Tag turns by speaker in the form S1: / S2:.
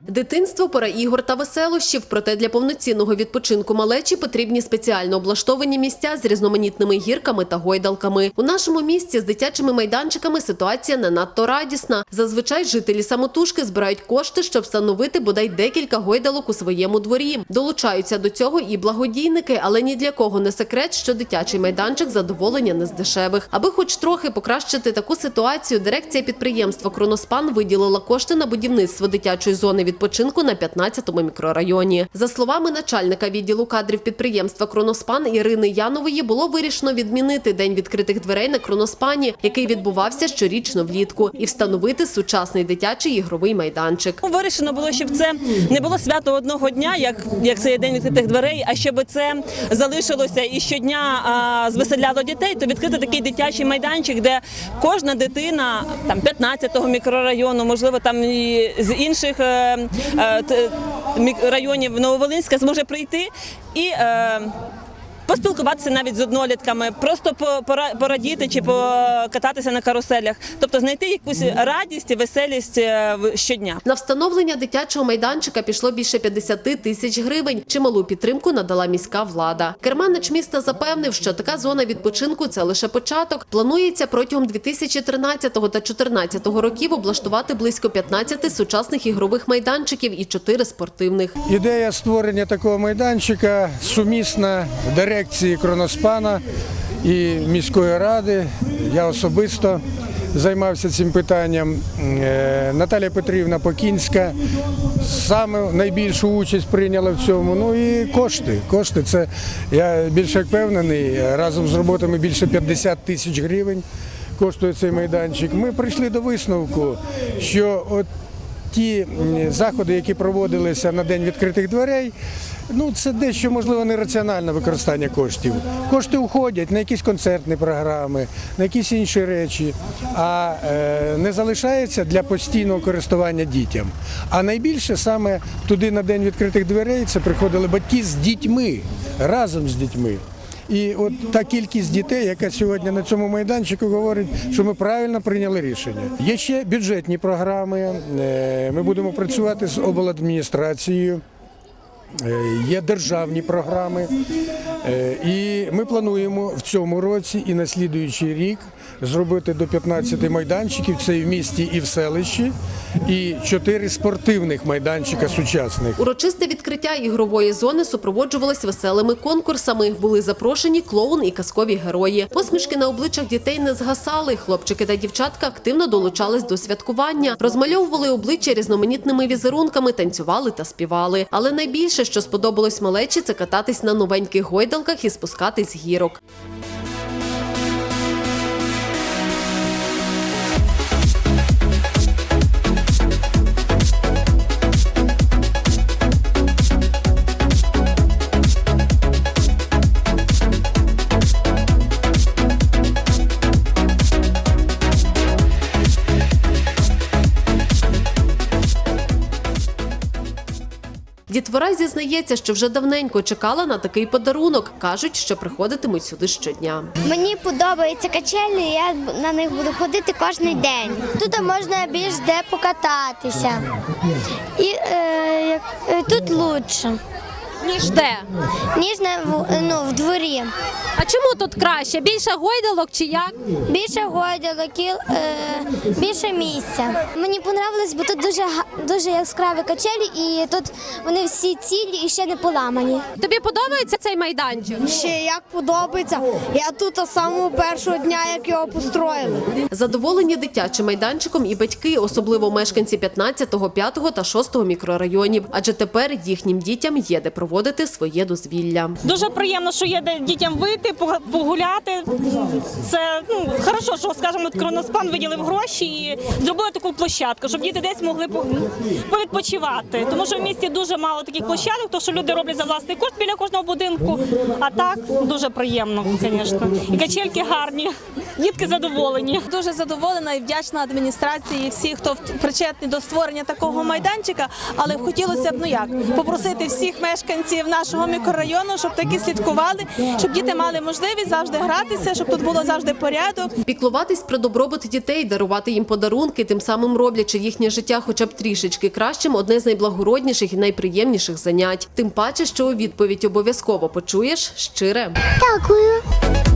S1: Дитинство, пора ігор та веселощів. Проте для повноцінного відпочинку малечі потрібні спеціально облаштовані місця з різноманітними гірками та гойдалками. У нашому місті з дитячими майданчиками ситуація не надто радісна. Зазвичай жителі самотужки збирають кошти, щоб встановити бодай декілька гойдалок у своєму дворі. Долучаються до цього і благодійники, але ні для кого не секрет, що дитячий майданчик задоволення не з дешевих. Аби хоч трохи покращити таку ситуацію, дирекція підприємства Кроноспан виділила кошти на будівництво дитячої зони відпочинку на 15-му мікрорайоні. За словами начальника відділу кадрів підприємства Кроноспан Ірини Янової, було вирішено відмінити день відкритих дверей на Кроноспані, який відбувався щорічно влітку, і встановити сучасний дитячий ігровий майданчик.
S2: Ну, Вирішено було, щоб це не було свято одного дня, як, як це є день відкритих дверей, а щоб це залишилося і щодня звеселяло дітей, то відкрити такий дитячий майданчик, де кожна дитина там 15-го мікрорайону, можливо, там і з інших е, е, районів Нововолинська зможе прийти і. Поспілкуватися навіть з однолітками, просто по- пора- порадіти чи покататися на каруселях, тобто знайти якусь радість і веселість е, в- щодня.
S1: На встановлення дитячого майданчика пішло більше 50 тисяч гривень. Чималу підтримку надала міська влада. Керманич міста запевнив, що така зона відпочинку це лише початок. Планується протягом 2013 та 2014 років облаштувати близько 15 сучасних ігрових майданчиків і 4 спортивних.
S3: Ідея створення такого майданчика сумісна дирекції Кроноспана і міської ради. Я особисто займався цим питанням. Е, Наталя Петрівна Покінська саме найбільшу участь прийняла в цьому. Ну і кошти. Кошти це я більше впевнений, разом з роботами більше 50 тисяч гривень коштує цей майданчик. Ми прийшли до висновку, що от ті заходи, які проводилися на день відкритих дверей, ну це дещо можливо нераціональне використання коштів. Кошти уходять на якісь концертні програми, на якісь інші речі, а е, не залишається для постійного користування дітям. А найбільше саме туди на день відкритих дверей це приходили батьки з дітьми разом з дітьми. І от та кількість дітей, яка сьогодні на цьому майданчику говорить, що ми правильно прийняли рішення. Є ще бюджетні програми. е, Ми будемо працювати з обладміністрацією. Е, Є державні програми, Е, і ми плануємо в цьому році і на слідуючий рік зробити до 15 майданчиків. Це і в місті, і в селищі, і 4 спортивних майданчика сучасних.
S1: Урочисте відкриття ігрової зони супроводжувалось веселими конкурсами. Були запрошені клоун і казкові герої. Посмішки на обличчях дітей не згасали. Хлопчики та дівчатка активно долучались до святкування, розмальовували обличчя різноманітними візерунками, танцювали та співали. Але найбільше, що сподобалось малечі, це кататись на новеньких гойдалках і спускатись гірок. Дітвора зізнається, що вже давненько чекала на такий подарунок. кажуть, що приходитимуть сюди щодня.
S4: Мені подобаються качелі, я на них буду ходити кожен день. Тут можна більш де покататися. І е, е, тут краще,
S5: Ніж де?
S4: ніж на, в- ну, в дворі.
S5: А чому тут краще? Більше гойдалок чи як?
S4: Більше гойдалок, і, е, більше місця. Мені подобалось, бо тут дуже, га- дуже яскраві качелі, і тут вони всі цілі і ще не поламані.
S5: Тобі подобається цей майданчик?
S6: Ще як подобається. Я тут з самого першого дня, як його построїли.
S1: Задоволені дитячим майданчиком і батьки, особливо мешканці 15, 5 та 6 мікрорайонів, адже тепер їхнім дітям є де проводити своє дозвілля.
S2: Дуже приємно, що є де дітям вийти, пога- погуляти. Це ну хорошо, що скажімо, Кроноспан виділив гроші і зробили таку площадку, щоб діти десь могли повідпочивати. Тому що в місті дуже мало таких площадок, то що люди роблять за власний кошт біля кожного будинку. А так дуже приємно, звісно. І качельки гарні, дітки задоволені.
S7: Дуже задоволена і вдячна адміністрації і всіх, хто в- причетний до створення такого майданчика. Але хотілося б ну як попросити всіх мешканців мешканців нашого мікрорайону, щоб такі слідкували, щоб діти мали можливість завжди гратися, щоб тут було завжди порядок.
S1: Піклуватись про добробут дітей, дарувати їм подарунки, тим самим роблячи їхнє життя хоча б трішечки кращим, одне з найблагородніших і найприємніших занять. Тим паче, що у відповідь обов'язково почуєш щире.
S4: Дякую.